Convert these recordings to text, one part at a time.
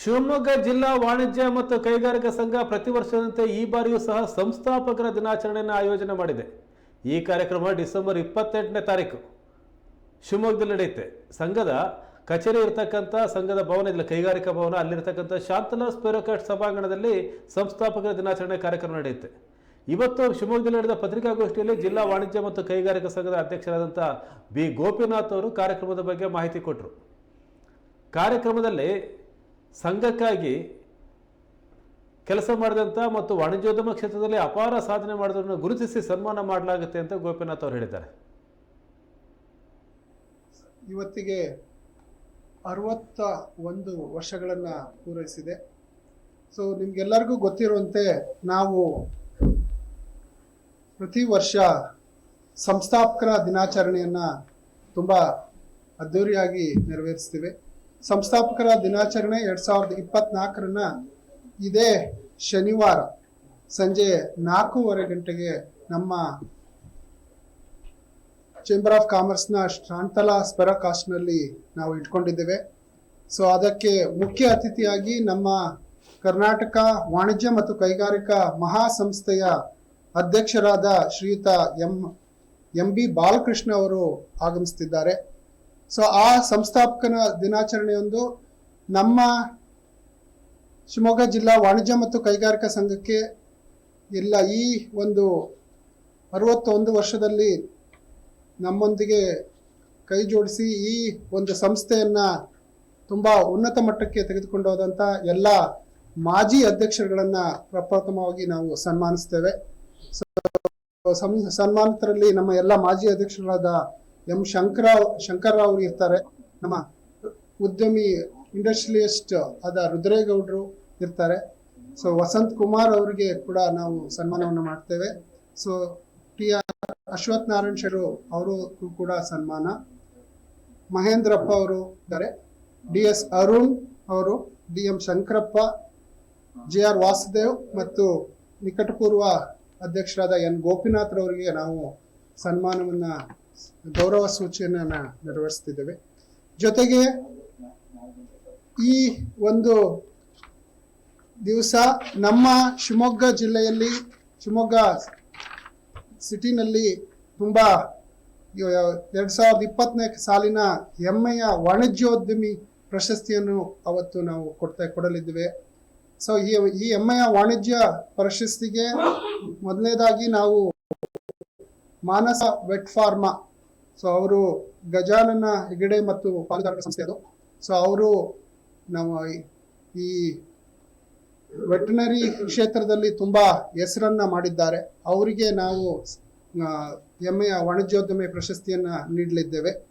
ಶಿವಮೊಗ್ಗ ಜಿಲ್ಲಾ ವಾಣಿಜ್ಯ ಮತ್ತು ಕೈಗಾರಿಕಾ ಸಂಘ ಪ್ರತಿ ವರ್ಷದಂತೆ ಈ ಬಾರಿಯೂ ಸಹ ಸಂಸ್ಥಾಪಕರ ದಿನಾಚರಣೆಯನ್ನು ಆಯೋಜನೆ ಮಾಡಿದೆ. ಈ ಕಾರ್ಯಕ್ರಮ ಡಿಸೆಂಬರ್ ಇಪ್ಪತ್ತೆಂಟನೇ ತಾರೀಕು ಶಿವಮೊಗ್ಗದಲ್ಲಿ ನಡೆಯುತ್ತೆ. ಸಂಘದ ಕಚೇರಿ ಇರತಕ್ಕಂಥ ಸಂಘದ ಭವನ ಇಲ್ಲ ಕೈಗಾರಿಕಾ ಭವನ, ಅಲ್ಲಿರ್ತಕ್ಕಂಥ ಶಾಂತಲಾಲ್ ಸ್ಪೆರೋಕಾಟ್ ಸಭಾಂಗಣದಲ್ಲಿ ಸಂಸ್ಥಾಪಕರ ದಿನಾಚರಣೆ ಕಾರ್ಯಕ್ರಮ ನಡೆಯುತ್ತೆ. ಇವತ್ತು ಶಿವಮೊಗ್ಗದಲ್ಲಿ ನಡೆದ ಪತ್ರಿಕಾಗೋಷ್ಠಿಯಲ್ಲಿ ಜಿಲ್ಲಾ ವಾಣಿಜ್ಯ ಮತ್ತು ಕೈಗಾರಿಕಾ ಸಂಘದ ಅಧ್ಯಕ್ಷರಾದಂಥ ಬಿ. ಗೋಪಿನಾಥ್ ಅವರು ಕಾರ್ಯಕ್ರಮದ ಬಗ್ಗೆ ಮಾಹಿತಿ ಕೊಟ್ಟರು. ಕಾರ್ಯಕ್ರಮದಲ್ಲಿ ಸಂಘಕ್ಕಾಗಿ ಕೆಲಸ ಮಾಡಿದಂಥ ಮತ್ತು ವಾಣಿಜ್ಯೋದ್ಯಮ ಕ್ಷೇತ್ರದಲ್ಲಿ ಅಪಾರ ಸಾಧನೆ ಮಾಡಿದವರನ್ನು ಗುರುತಿಸಿ ಸನ್ಮಾನ ಮಾಡಲಾಗುತ್ತೆ ಅಂತ ಗೋಪಿನಾಥ್ ಅವರು ಹೇಳಿದ್ದಾರೆ. ಇವತ್ತಿಗೆ ಅರವತ್ತ ಒಂದು ವರ್ಷಗಳನ್ನು ಪೂರೈಸಿದೆ. ಸೊ ನಿಮ್ಗೆಲ್ಲರಿಗೂ ಗೊತ್ತಿರುವಂತೆ ನಾವು ಪ್ರತಿ ವರ್ಷ ಸಂಸ್ಥಾಪಕರ ದಿನಾಚರಣೆಯನ್ನು ತುಂಬ ಅದ್ಧೂರಿಯಾಗಿ ನೆರವೇರಿಸ್ತೀವಿ. ಸಂಸ್ಥಾಪಕರ ದಿನಾಚರಣೆ ಎರಡು ಸಾವಿರದ ಇಪ್ಪತ್ನಾಲ್ಕರನ್ನ ಇದೇ ಶನಿವಾರ ಸಂಜೆ ನಾಲ್ಕೂವರೆ ಗಂಟೆಗೆ ನಮ್ಮ ಚೇಂಬರ್ ಆಫ್ ಕಾಮರ್ಸ್ನ ಶಾಂತಲಾ ಸ್ಪೆರಾಕಾಸ್ಟ್ನಲ್ಲಿ ನಾವು ಇಟ್ಕೊಂಡಿದ್ದೇವೆ. ಸೊ ಅದಕ್ಕೆ ಮುಖ್ಯ ಅತಿಥಿಯಾಗಿ ನಮ್ಮ ಕರ್ನಾಟಕ ವಾಣಿಜ್ಯ ಮತ್ತು ಕೈಗಾರಿಕಾ ಮಹಾಸಂಸ್ಥೆಯ ಅಧ್ಯಕ್ಷರಾದ ಶ್ರೀಯುತ ಎಂ ಎಂ ಬಿ ಬಾಲಕೃಷ್ಣ ಅವರು ಆಗಮಿಸ್ತಿದ್ದಾರೆ ಸೊ ಆ ಸಂಸ್ಥಾಪಕನ ದಿನಾಚರಣೆಯೊಂದು ನಮ್ಮ ಶಿವಮೊಗ್ಗ ಜಿಲ್ಲಾ ವಾಣಿಜ್ಯ ಮತ್ತು ಕೈಗಾರಿಕಾ ಸಂಘಕ್ಕೆ ಎಲ್ಲ ಈ ಒಂದು ಅರವತ್ತೊಂದು ವರ್ಷದಲ್ಲಿ ನಮ್ಮೊಂದಿಗೆ ಕೈ ಜೋಡಿಸಿ ಈ ಒಂದು ಸಂಸ್ಥೆಯನ್ನ ತುಂಬ ಉನ್ನತ ಮಟ್ಟಕ್ಕೆ ತೆಗೆದುಕೊಂಡು ಹೋದಂಥ ಎಲ್ಲ ಮಾಜಿ ಅಧ್ಯಕ್ಷರುಗಳನ್ನು ಪ್ರಪ್ರಥಮವಾಗಿ ನಾವು ಸನ್ಮಾನಿಸ್ತೇವೆ. ಸನ್ಮಾನಿತರಲ್ಲಿ ನಮ್ಮ ಎಲ್ಲ ಮಾಜಿ ಅಧ್ಯಕ್ಷರಾದ ಎಂ ಶಂಕರ ಶಂಕರ್ರಾವ್ ಇರ್ತಾರೆ. ನಮ್ಮ ಉದ್ಯಮಿ ಇಂಡಸ್ಟ್ರಿಯಲಿಸ್ಟ್ ಆದ ರುದ್ರೇಗೌಡರು ಇರ್ತಾರೆ. ಸೊ ವಸಂತ್ ಕುಮಾರ್ ಅವರಿಗೆ ಕೂಡ ನಾವು ಸನ್ಮಾನವನ್ನು ಮಾಡ್ತೇವೆ. So T R Ashwath Narayan ಅವರು ಕೂಡ ಸನ್ಮಾನ. ಮಹೇಂದ್ರಪ್ಪ ಅವರು ಇದ್ದಾರೆ. ಡಿ ಎಸ್ ಅರುಣ್ ಅವರು, D M Shankarappa, J R Vasudev ಮತ್ತು ನಿಕಟಪೂರ್ವ ಅಧ್ಯಕ್ಷರಾದ ಎನ್ ಗೋಪಿನಾಥ್ ರವರಿಗೆ ನಾವು ಸನ್ಮಾನವನ್ನ, ಗೌರವ ಸೂಚನೆಯನ್ನ ನೆರವೇರಿಸ್ತಿದ್ದೇವೆ. ಜೊತೆಗೆ ಈ ಒಂದು ದಿವಸ ನಮ್ಮ ಶಿವಮೊಗ್ಗ ಜಿಲ್ಲೆಯಲ್ಲಿ, ಶಿವಮೊಗ್ಗ ಸಿಟಿನಲ್ಲಿ ತುಂಬಾ ಎರಡ್ ಸಾವಿರದ ಇಪ್ಪತ್ತನೇ ಸಾಲಿನ ಹೆಮ್ಮೆಯ ವಾಣಿಜ್ಯೋದ್ಯಮಿ ಪ್ರಶಸ್ತಿಯನ್ನು ಅವತ್ತು ನಾವು ಕೊಡ್ತಾ, ಕೊಡಲಿದ್ದೇವೆ. ಸೊ ಈ ಈ ಹೆಮ್ಮೆಯ ವಾಣಿಜ್ಯ ಪ್ರಶಸ್ತಿಗೆ ಮೊದಲನೇದಾಗಿ ನಾವು ಮಾನಸ ವೆಟ್ ಫಾರ್ಮಾ. ಸೊ ಅವರು ಗಜಾನನ ಹೆಗಡೆ ಮತ್ತು ಪಾಲುದಾರರ ಸಂಸ್ಥೆ ಅದು. ಸೊ ಅವರು ನಮ್ಮ ಈ- ವೆಟನರಿ ಕ್ಷೇತ್ರದಲ್ಲಿ ತುಂಬಾ ಹೆಸರನ್ನ ಮಾಡಿದ್ದಾರೆ. ಅವರಿಗೆ ನಾವು ಹೆಮ್ಮೆಯ ವಾಣಿಜ್ಯೋದ್ಯಮ ಪ್ರಶಸ್ತಿಯನ್ನ ನೀಡಲಿದ್ದೇವೆ.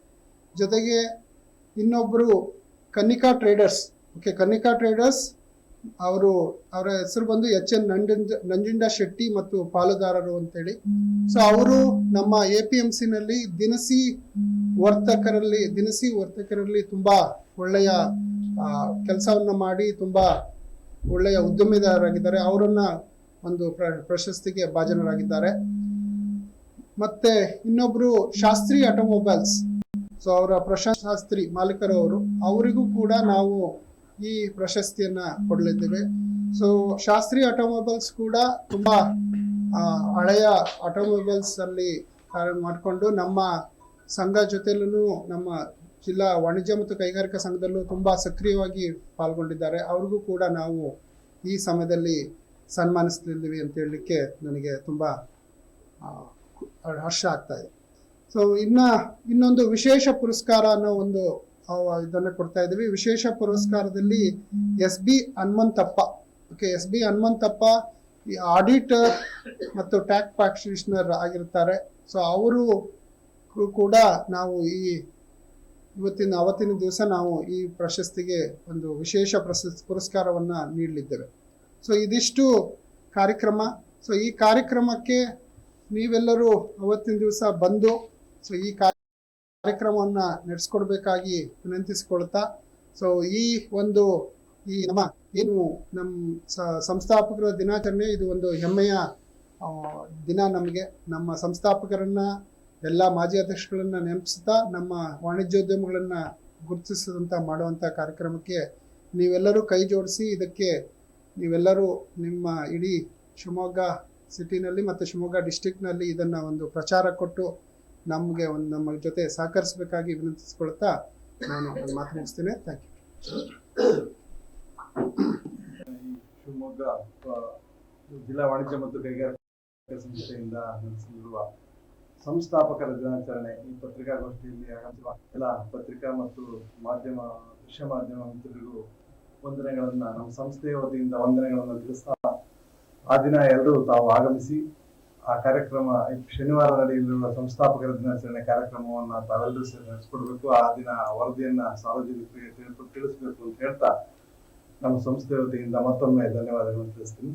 ಜೊತೆಗೆ ಇನ್ನೊಬ್ಬರು Kannika traders okay Kannika traders ಅವರು, ಅವರ ಹೆಸರು ಬಂದು ಎಚ್ ಎನ್ ನಂಜುಂಡ ನಂಜುಂಡ ಶೆಟ್ಟಿ ಮತ್ತು ಪಾಲುದಾರರು ಅಂತೇಳಿ. ಸೊ ಅವರು ನಮ್ಮ ಎ ಪಿ ಎಂ ನಲ್ಲಿ ದಿನಸಿ ವರ್ತಕರಲ್ಲಿ ದಿನಸಿ ವರ್ತಕರಲ್ಲಿ ತುಂಬಾ ಒಳ್ಳೆಯ ಕೆಲಸವನ್ನ ಮಾಡಿ ತುಂಬಾ ಒಳ್ಳೆಯ ಉದ್ಯಮಿದಾರರಾಗಿದ್ದಾರೆ ಅವರನ್ನ ಒಂದು ಪ್ರ- ಪ್ರಶಸ್ತಿಗೆ ಭಾಜನರಾಗಿದ್ದಾರೆ. ಮತ್ತೆ ಇನ್ನೊಬ್ರು ಶಾಸ್ತ್ರಿ ಆಟೋಮೊಬೈಲ್ಸ್. ಸೊ ಅವರ ಪ್ರಶಾಂತ್ ಶಾಸ್ತ್ರಿ ಮಾಲೀಕರು ಅವರು ಅವರಿಗೂ ಕೂಡ ನಾವು ಈ ಪ್ರಶಸ್ತಿಯನ್ನ ಕೊಡಲಿದ್ದೇವೆ. ಸೊ ಶಾಸ್ತ್ರಿ ಆಟೋಮೊಬೈಲ್ಸ್ ಕೂಡ ತುಂಬಾ ಹಳೆಯ ಆಟೋಮೊಬೈಲ್ಸ್ ಅಲ್ಲಿ ಕಾರ್ಯ ಮಾಡಿಕೊಂಡು ನಮ್ಮ ಸಂಘ ಜೊತೆಲೂ ನಮ್ಮ ಜಿಲ್ಲಾ ವಾಣಿಜ್ಯ ಮತ್ತು ಕೈಗಾರಿಕಾ ಸಂಘದಲ್ಲೂ ತುಂಬಾ ಸಕ್ರಿಯವಾಗಿ ಪಾಲ್ಗೊಂಡಿದ್ದಾರೆ. ಅವ್ರಿಗೂ ಕೂಡ ನಾವು ಈ ಸಮಯದಲ್ಲಿ ಸನ್ಮಾನಿಸ್ತಿದ್ದೀವಿ ಅಂತ ಹೇಳಲಿಕ್ಕೆ ನನಗೆ ತುಂಬ ಹರ್ಷ ಆಗ್ತಾ ಇದೆ. ಸೊ ಇನ್ನ ಇನ್ನೊಂದು ವಿಶೇಷ ಪುರಸ್ಕಾರ ಅನ್ನೋ ಒಂದು ಇದನ್ನ ಕೊಡ್ತಾ ಇದ್ದೀವಿ. ವಿಶೇಷ ಪುರಸ್ಕಾರದಲ್ಲಿ S B Hanumanthappa. Okay S B Hanumanthappa ಈ ಆಡಿಟರ್ ಮತ್ತು ಟ್ಯಾಕ್ ಪ್ರಾಕ್ಟೀಷನರ್ ಆಗಿರ್ತಾರೆ. ಸೊ ಅವರು ಕೂಡ ನಾವು ಈ ಇವತ್ತಿನ, ಅವತ್ತಿನ ದಿವಸ ನಾವು ಈ ಪ್ರಶಸ್ತಿಗೆ ಒಂದು ವಿಶೇಷ ಪ್ರಶಸ್ತಿ ಪುರಸ್ಕಾರವನ್ನ ನೀಡಲಿದ್ದೇವೆ. ಸೊ ಇದಿಷ್ಟು ಕಾರ್ಯಕ್ರಮ. ಸೊ ಈ ಕಾರ್ಯಕ್ರಮಕ್ಕೆ ನೀವೆಲ್ಲರೂ ಅವತ್ತಿನ ದಿವಸ ಬಂದು ಸೊ ಈ ಕಾರ್ಯಕ್ರಮವನ್ನ ನಡೆಸ್ಕೊಡ್ಬೇಕಾಗಿ ವಿನಂತಿಸಿಕೊಳ್ತಾ ಸೊ ಈ ಒಂದು, ಈ ನಮ್ಮ ಏನು ನಮ್ಮ ಸಂಸ್ಥಾಪಕರ ದಿನಾಚರಣೆ, ಇದು ಒಂದು ಹೆಮ್ಮೆಯ ದಿನ ನಮಗೆ. ನಮ್ಮ ಸಂಸ್ಥಾಪಕರನ್ನ, ಎಲ್ಲ ಮಾಜಿ ಅಧ್ಯಕ್ಷಗಳನ್ನ ನೆನಪಿಸ್ತಾ ನಮ್ಮ ವಾಣಿಜ್ಯೋದ್ಯಮಗಳನ್ನ ಗುರುತಿಸಿದಂತ ಮಾಡುವಂತ ಕಾರ್ಯಕ್ರಮಕ್ಕೆ ನೀವೆಲ್ಲರೂ ಕೈ ಜೋಡಿಸಿ, ಇದಕ್ಕೆ ನೀವೆಲ್ಲರೂ ನಿಮ್ಮ ಇಡೀ ಶಿವಮೊಗ್ಗ ಸಿಟಿನಲ್ಲಿ ಮತ್ತು ಶಿವಮೊಗ್ಗ ಡಿಸ್ಟಿಕ್ನಲ್ಲಿ ಇದನ್ನು ಒಂದು ಪ್ರಚಾರ ಕೊಟ್ಟು ನಮಗೆ ಒಂದು ನಮ್ಮ ಜೊತೆ ಸಹಕರಿಸಬೇಕಾಗಿ ವಿನಂತಿಸ್ಕೊಳ್ತಾ ನಾನು ನನ್ನ ಮಾತು ಮುಗಿಸ್ತೇನೆ. ಥ್ಯಾಂಕ್ ಯು ಶಿವಮೊಗ್ಗ ಜಿಲ್ಲಾ ವಾಣಿಜ್ಯ ಮತ್ತು ಕೈಗಾರಿಕಾ ಸಂಸ್ಥೆಯಿಂದ ನಡೆಸಲಿರುವ ಸಂಸ್ಥಾಪಕರ ದಿನಾಚರಣೆ ಈ ಪತ್ರಿಕಾಗೋಷ್ಠಿಯಲ್ಲಿ ಆಗಮಿಸುವ ಎಲ್ಲ ಪತ್ರಿಕಾ ಮತ್ತು ಮಾಧ್ಯಮ, ದೃಶ್ಯ ಮಾಧ್ಯಮ ಮಿತ್ರರಿಗೂ ವಂದನೆಗಳನ್ನ ನಮ್ಮ ಸಂಸ್ಥೆಯ ವತಿಯಿಂದ ವಂದನೆಗಳನ್ನು ತಿಳಿಸ್ತಾ ಆ ದಿನ ಎಲ್ಲರೂ ತಾವು ಆಗಮಿಸಿ ಆ ಕಾರ್ಯಕ್ರಮ ಶನಿವಾರ ನಡೆಯಲಿರುವ ಸಂಸ್ಥಾಪಕರ ದಿನಾಚರಣೆ ಕಾರ್ಯಕ್ರಮವನ್ನ ತಾವೆಲ್ಲರೂ ಸೇರಿ ನಡೆಸ್ಕೊಡ್ಬೇಕು. ಆ ದಿನ ವರದಿಯನ್ನ ಸಾರ್ವಜನಿಕರಿಗೆ ತಿಳಿಸಬೇಕು ತಿಳಿಸ್ಬೇಕು ಅಂತ ಹೇಳ್ತಾ ನಮ್ಮ ಸಂಸ್ಥೆ ವತಿಯಿಂದ ಮತ್ತೊಮ್ಮೆ ಧನ್ಯವಾದಗಳನ್ನು ತಿಳಿಸ್ತೀನಿ.